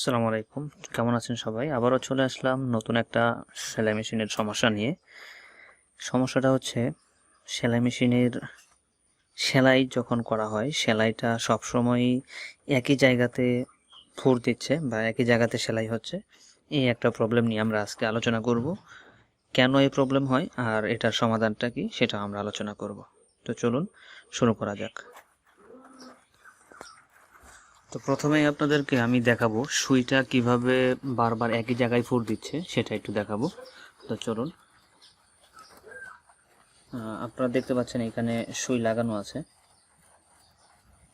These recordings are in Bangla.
আসসালামু আলাইকুম। কেমন আছেন সবাই? আবারও চলে আসলাম নতুন একটা সেলাই মেশিনের সমস্যা নিয়ে। সমস্যাটা হচ্ছে, সেলাই মেশিনের সেলাই যখন করা হয়, সেলাইটা সবসময়ই একই জায়গাতে ফুর দিচ্ছে বা একই জায়গাতে সেলাই হচ্ছে। এই একটা প্রবলেম নিয়ে আমরা আজকে আলোচনা করব। কেন এই প্রবলেম হয় আর এটার সমাধানটা কি সেটা আমরা আলোচনা করব। তো চলুন, শুরু করা যাক। তো প্রথমেই আপনাদেরকে আমি দেখাবো সুইটা কীভাবে বারবার একই জায়গায় ফুট দিচ্ছে, সেটা একটু দেখাবো। তো চলুন। আপনারা দেখতে পাচ্ছেন এখানে সুই লাগানো আছে।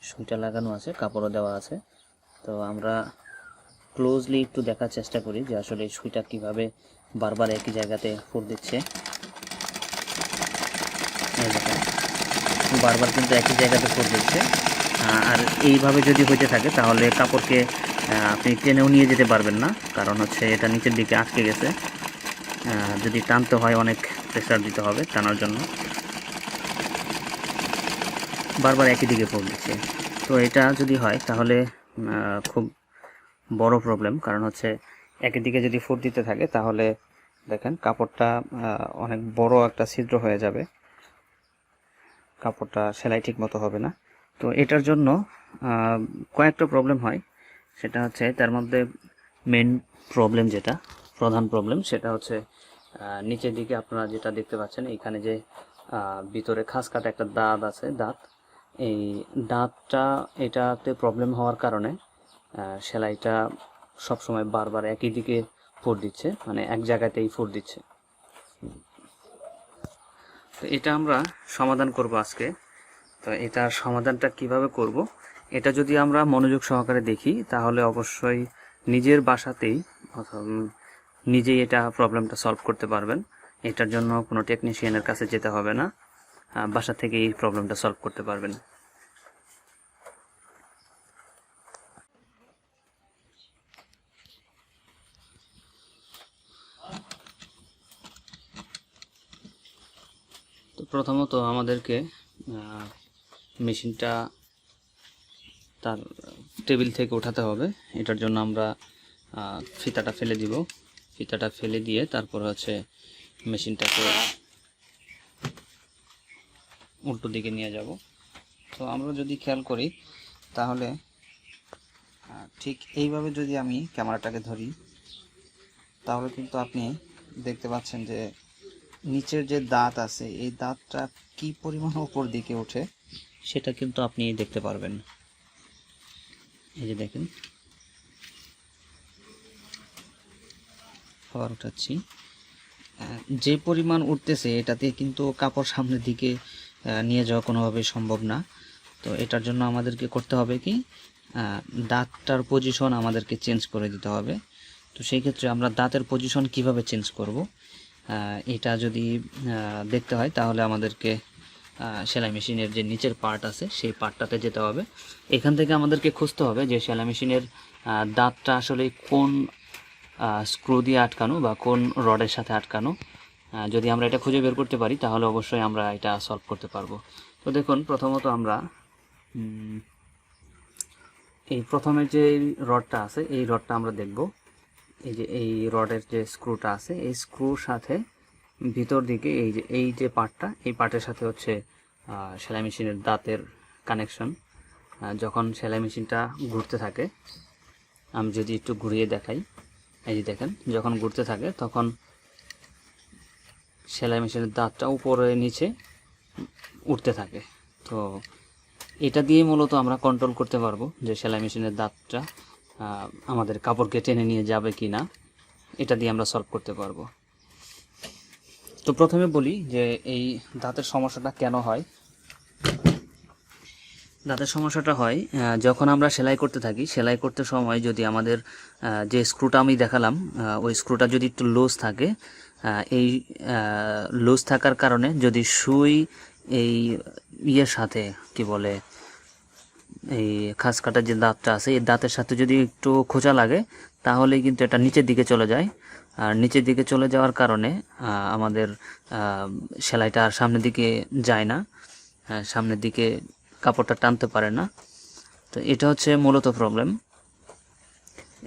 সুইটা লাগানো আছে, কাপড়ও দেওয়া আছে। তো আমরা ক্লোজলি একটু দেখার চেষ্টা করি যে আসলে সুইটা কীভাবে বারবার একই জায়গাতে ফুট দিচ্ছে। বারবার কিন্তু একই জায়গাতে ফুট দিচ্ছে। আর এইভাবে যদি হইতে থাকে, তাহলে কাপড়কে আপনি টেনেও নিয়ে যেতে পারবেন না, কারণ হচ্ছে এটা নিচের দিকে আটকে গেছে। যদি টানতে হয়, অনেক প্রেসার দিতে হবে টানার জন্য। বারবার একই দিকে ফুট দিচ্ছে। তো এটা যদি হয়, তাহলে খুব বড় প্রবলেম কারণ হচ্ছে একই দিকে যদি ফুট দিতে থাকে, তাহলে দেখেন কাপড়টা অনেক বড় একটা ছিদ্র হয়ে যাবে। কাপড়টা সেলাই ঠিক মতো হবে না। তো এটার জন্য কয়েকটা প্রবলেম হয়। সেটা হচ্ছে, তার মধ্যে মেন প্রবলেম যেটা, প্রধান প্রবলেম সেটা হচ্ছে নিচের দিকে আপনারা যেটা দেখতে পাচ্ছেন, এখানে যে ভিতরে খাস কাটা একটা দাঁত আছে, দাঁত। এই দাঁতটা, এটাতে প্রবলেম হওয়ার কারণে সেলাইটা সবসময় বারবার একই দিকে ফুট দিচ্ছে মানে এক জায়গাতেই ফুট দিচ্ছে। তো এটা আমরা সমাধান করব আজকে। তো এটার সমাধানটা কীভাবে করব? এটা যদি আমরা মনোযোগ সহকারে দেখি, তাহলে অবশ্যই নিজের বাসাতেই নিজেই এটা প্রবলেমটা সলভ করতে পারবেন। এটার জন্য কোনো টেকনিশিয়ানের কাছে যেতে হবে না। বাসা থেকে এই প্রবলেমটা সলভ করতে পারবেন। তো প্রথমত আমাদেরকে মেশিনটা তার টেবিল থেকে ওঠাতে হবে। এটার জন্য আমরা ফিতাটা ফেলে দিব। ফিতাটা ফেলে দিয়ে তারপর হচ্ছে মেশিনটাকে উল্টো দিকে নিয়ে যাব। তো আমরা যদি খেয়াল করি, তাহলে ঠিক এইভাবে যদি আমি ক্যামেরাটাকে ধরি, তাহলে কিন্তু আপনি দেখতে পাচ্ছেন যে নিচের যে দাঁত আছে, এই দাঁতটা কি পরিমাণ উপর দিকে ওঠে? সেটা কিন্তু আপনি দেখতে পারবেন। এই যে দেখেন। আবার উঠাচ্ছি। যে পরিমাণ উঠতেছে এটাতে কিন্তু কাপড় সামনের দিকে নিয়ে যাওয়া কোনোভাবেই সম্ভব না। তো এটার জন্য আমাদেরকে করতে হবে কি দাঁতটার পজিশন আমাদেরকে চেঞ্জ করে দিতে হবে। তো সেই ক্ষেত্রে আমরা দাঁতের পজিশন কীভাবে চেঞ্জ করব? এটা যদি দেখতে হয়, তাহলে আমাদেরকে সেলাই মেশিনের যে নিচের পার্ট আছে, সেই পার্টটাতে যেতে হবে। এখান থেকে আমাদেরকে খুঁজতে হবে যে সেলাই মেশিনের দাঁতটা আসলে কোন স্ক্রু দিয়ে আটকানো বা কোন রডের সাথে আটকানো। যদি আমরা এটা খুঁজে বের করতে পারি, তাহলে অবশ্যই আমরা এটা সলভ করতে পারব। তো দেখুন, প্রথমত আমরা এই প্রথমে যে রডটা আছে, এই রডটা আমরা দেখব। এই যে, এই রডের যে স্ক্রুটা আছে, এই স্ক্রুর সাথে ভিতর দিকে এই যে এই যে পার্টটা এই পার্টের সাথে হচ্ছে সেলাই মেশিনের দাঁতের কানেকশন যখন সেলাই মেশিনটা ঘুরতে থাকে, আমি যদি একটু ঘুরিয়ে দেখাই, এই যে দেখেন, যখন ঘুরতে থাকে, তখন সেলাই মেশিনের দাঁতটা উপরে নিচে উঠতে থাকে। তো এটা দিয়ে মূলত আমরা কন্ট্রোল করতে পারব যে সেলাই মেশিনের দাঁতটা আমাদের কাপড়কে টেনে নিয়ে যাবে কি না এটা দিয়ে আমরা সলভ করতে পারব। তো প্রথমে বলি যে এই দাঁতের সমস্যাটা কেন হয়? দাঁতের সমস্যাটা হয় যখন আমরা সেলাই করতে থাকি, সেলাই করতে সময় যদি আমাদের যে স্ক্রুটা আমি দেখালাম ওই স্ক্রুটা যদি একটু লুজ থাকে এই লুজ থাকার কারণে যদি সুই এই ইয়ের সাথে, কি বলে, এই খাস কাটার যে দাঁতটা আছে, এই দাঁতের সাথে যদি একটু খোঁচা লাগে তাহলে কিন্তু এটা নিচের দিকে চলে যায়। আর নিচের দিকে চলে যাওয়ার কারণে আমাদের সেলাইটা আর সামনের দিকে যায় না। আহ, সামনের দিকে কাপড়টা টানতে পারে না। তো এটা হচ্ছে মূলত প্রবলেম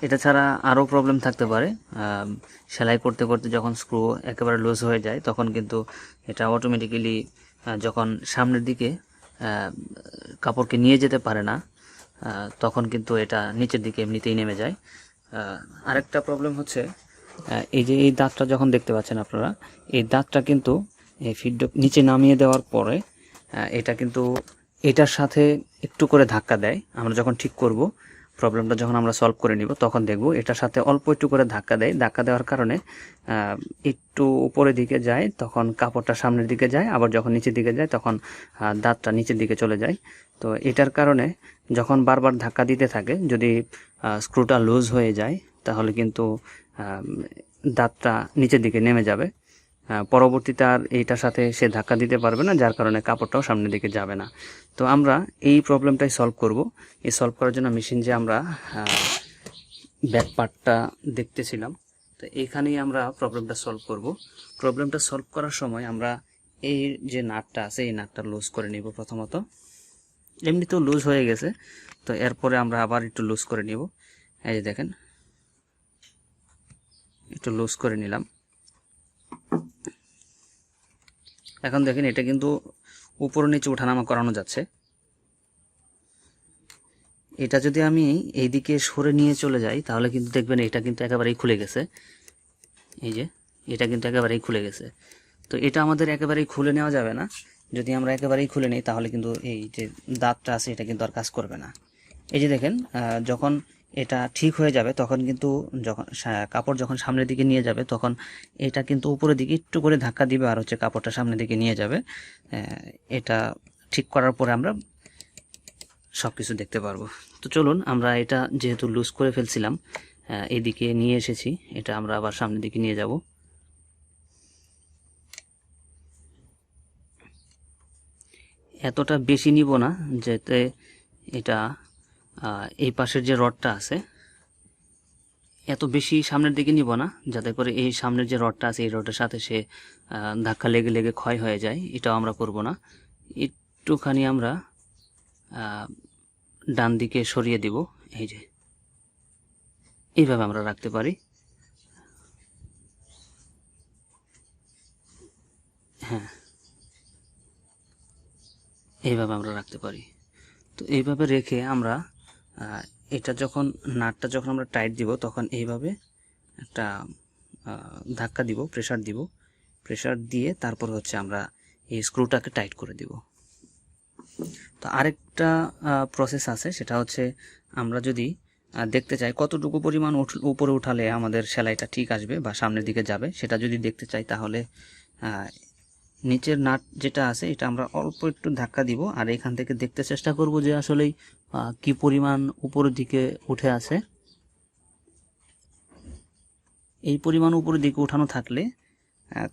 এটা ছাড়া আরও প্রবলেম থাকতে পারে। সেলাই করতে করতে যখন স্ক্রু একেবারে লুজ হয়ে যায় তখন কিন্তু এটা অটোমেটিক্যালি যখন সামনের দিকে কাপড়কে নিয়ে যেতে পারে না তখন কিন্তু এটা নিচের দিকে এমনিতেই নেমে যায়। আরেকটা প্রবলেম হচ্ছে এই যে এই দাঁতটা যখন দেখতে পাচ্ছেন আপনারা, এই দাঁতটা কিন্তু এই ফিডব্যাক নিচে নামিয়ে দেওয়ার পরে এটা কিন্তু এটার সাথে একটু করে ধাক্কা দেয়। আমরা যখন ঠিক করব প্রবলেমটা যখন আমরা সলভ করে নিব, তখন দেখব এটার সাথে অল্প একটু করে ধাক্কা দেয়। ধাক্কা দেওয়ার কারণে একটু উপরের দিকে যায়, তখন কাপড়টা সামনের দিকে যায়, আবার যখন নিচের দিকে যায়, তখন দাঁতটা নিচের দিকে চলে যায়। তো এটার কারণে যখন বারবার ধাক্কা দিতে থাকে, যদি স্ক্রুটা লুজ হয়ে যায়, তাহলে কিন্তু দাঁতটা নিচের দিকে নেমে যাবে। পরবর্তীতে আর এইটার সাথে সে ধাক্কা দিতে পারবে না, যার কারণে কাপড়টাও সামনের দিকে যাবে না। তো আমরা এই প্রবলেমটাই সলভ করব। এই সলভ করার জন্য মেশিন যে আমরা ব্যাক পার্টটা দেখতেছিলাম, তো এখানেই আমরা প্রবলেমটা সলভ করব। প্রবলেমটা সলভ করার সময় আমরা এই যে নাটটা আছে, এই নাটটা লুজ করে নিব প্রথমত। এমনিতেও লুজ হয়ে গেছে, তো এরপরে আমরা আবার একটু লুজ করে নিব। এই যে দেখেন একটু লুজ করে নিলাম। এখন দেখেন এটা কিন্তু উপর নিচে ওঠানামা করানো যাচ্ছে। এটা যদি আমি এইদিকে সরে নিয়ে চলে যাই, তাহলে কিন্তু দেখবেন এটা কিন্তু একেবারেই খুলে গেছে। এই যে, এটা কিন্তু একেবারেই খুলে গেছে। তো এটা আমাদের একেবারেই খুলে নেওয়া যাবে না। যদি আমরা একেবারেই খুলে নিই, তাহলে কিন্তু এই যে দাঁতটা আছে, এটা কিন্তু আর কাজ করবে না। এই যে দেখেন যখন এটা ঠিক হয়ে যাবে, তখন কিন্তু যখন কাপড় যখন সামনের দিকে নিয়ে যাবে, তখন এটা কিন্তু উপরের দিকে একটু করে ধাক্কা দিবে আর হচ্ছে কাপড়টা সামনের দিকে নিয়ে যাবে। এটা ঠিক করার পরে আমরা সব কিছু দেখতে পারব। তো চলুন, আমরা এটা যেহেতু লুজ করে ফেলছিলাম এদিকে নিয়ে এসেছি, এটা আমরা আবার সামনের দিকে নিয়ে যাব। এতটা বেশি নিব না, যাতে এটা এই পাশের যে রডটা আছে, এত বেশি সামনের দিকে নিব না, যাতে করে এই সামনের যে রডটা আছে, এই রডের সাথে সে ধাক্কা লেগে লেগে ক্ষয় হয়ে যায়, এটাও আমরা করব না। একটুখানি আমরা ডান দিকে সরিয়ে দিব, এই যে। এইভাবে আমরা রাখতে পারি। হ্যাঁ। এইভাবে আমরা রাখতে পারি। তো এইভাবে রেখে আমরা এটা যখন, নাটটা যখন আমরা টাইট দিব, তখন এইভাবে একটা ধাক্কা দিব প্রেসার দিব। প্রেসার দিয়ে তারপর হচ্ছে আমরা এই স্ক্রুটাকে টাইট করে দিব। তো আরেকটা প্রসেস আছে, সেটা হচ্ছে আমরা যদি দেখতে চাই কতটুকু পরিমাণ উপরে উঠালে আমাদের সেলাইটা ঠিক আসবে বা সামনের দিকে যাবে, সেটা যদি দেখতে চাই তাহলে নিচের নাট যেটা আছে, এটা আমরা অল্প একটু ধাক্কা দিব, আর এখান থেকে দেখতে চেষ্টা করব যে আসলেই কি পরিমাণ উপরের দিকে উঠে আছে। এই পরিমাণ উপরের দিকে উঠানো থাকলে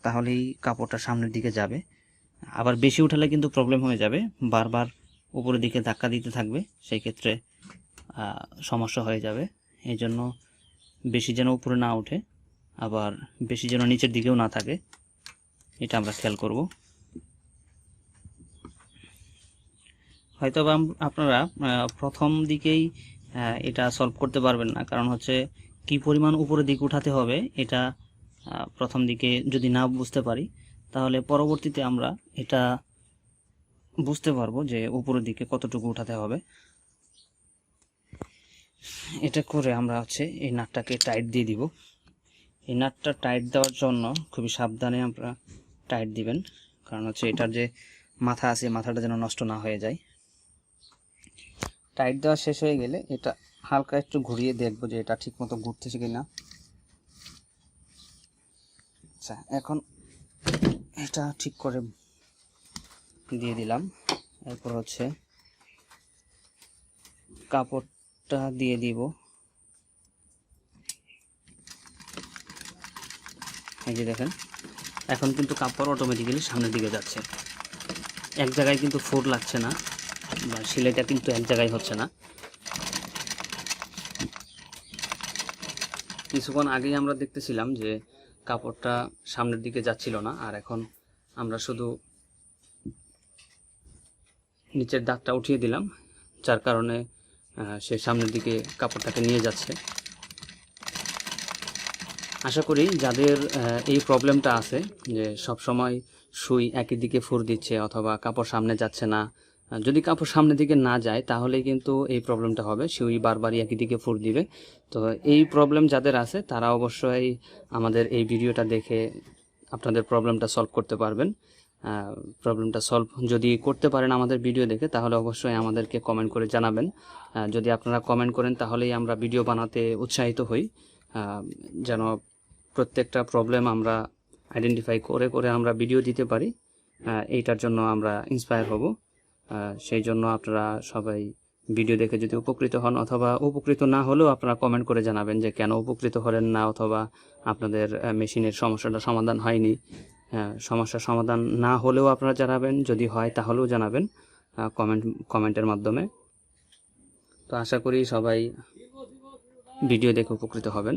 তাহলেই কাপড়টা সামনের দিকে যাবে। আবার বেশি উঠালে কিন্তু প্রবলেম হয়ে যাবে, বারবার উপরের দিকে ধাক্কা দিতে থাকবে, সেই ক্ষেত্রে সমস্যা হয়ে যাবে। এই জন্য বেশি যেন উপরে না ওঠে আবার বেশি যেন নিচের দিকেও না থাকে। এটা আমরা খেয়াল করব। হয়তো আপনারা প্রথম দিকেই এটা সলভ করতে পারবেন না। কারণ হচ্ছে, কি পরিমাণ উপরের দিকে উঠাতে হবে, এটা প্রথম দিকে যদি না বুঝতে পারি, তাহলে পরবর্তীতে আমরা এটা বুঝতে পারব যে উপরের দিকে কতটুকু উঠাতে হবে। এটা করে আমরা হচ্ছে এই নাটটাকে টাইট দিয়ে দিব। এই নাটটা টাইট দেওয়ার জন্য খুবই সাবধানে আমরা টাইট দিবেন। কারণ হচ্ছে এটার যে মাথা আছে মাথাটা যেন নষ্ট না হয়ে যায়। টাইট দেওয়া শেষ হয়ে গেলে এটা হালকা একটু ঘুরিয়ে দেখব যে এটা ঠিক মতো ঘুরতেছে কিনা। আচ্ছা এখন এটা ঠিক করে দিয়ে দিলাম। এরপর হচ্ছে কাপড়টা দিয়ে দিব। এই যে দেখেন। এখন কিন্তু কাপড় অটোমেটিক্যালি সামনের দিকে যাচ্ছে। এক জায়গায় কিন্তু ফোর লাগছে না, বা সিলাইটা কিন্তু এক জায়গায় হচ্ছে না। কিছুক্ষণ আগেই আমরা দেখতেছিলাম যে কাপড়টা সামনের দিকে যাচ্ছিল না, আর এখন আমরা শুধু নিচের দাগটা উঠিয়ে দিলাম, যার কারণে সে সামনের দিকে কাপড়টাকে নিয়ে যাচ্ছে। আশা করি যাদের এই প্রবলেমটা আছে, যে সব সময় সুই একই দিকে ফুর দিচ্ছে অথবা কাপড় সামনে যাচ্ছে না যদি কাপড় সামনের দিকে না যায় তাহলে কিন্তু এই প্রবলেমটা হবে। সুই বারবারই একই দিকে ফুর দিবে। তো এই প্রবলেম যাদের আছে, তারা অবশ্যই আমাদের এই ভিডিওটা দেখে আপনাদের প্রবলেমটা সলভ করতে পারবেন। প্রবলেমটা সলভ যদি করতে পারেন আমাদের ভিডিও দেখে, তাহলে অবশ্যই আমাদেরকে কমেন্ট করে জানাবেন। যদি আপনারা কমেন্ট করেন, তাহলেই আমরা ভিডিও বানাতে উৎসাহিত হই। যেন প্রত্যেকটা প্রবলেম আমরা আইডেন্টিফাই করে করে আমরা ভিডিও দিতে পারি এইটার জন্য আমরা ইন্সপায়ার হব। সেই জন্য আপনারা সবাই ভিডিও দেখে যদি উপকৃত হন অথবা উপকৃত না হলেও আপনারা কমেন্ট করে জানাবেন যে কেন উপকৃত হলেন না অথবা আপনাদের মেশিনের সমস্যাটা সমাধান হয়নি। আহ, সমস্যার সমাধান না হলেও আপনারা জানাবেন যদি হয় তাহলেও জানাবেন কমেন্ট কমেন্টের মাধ্যমে। তো আশা করি সবাই ভিডিও দেখে উপকৃত হবেন।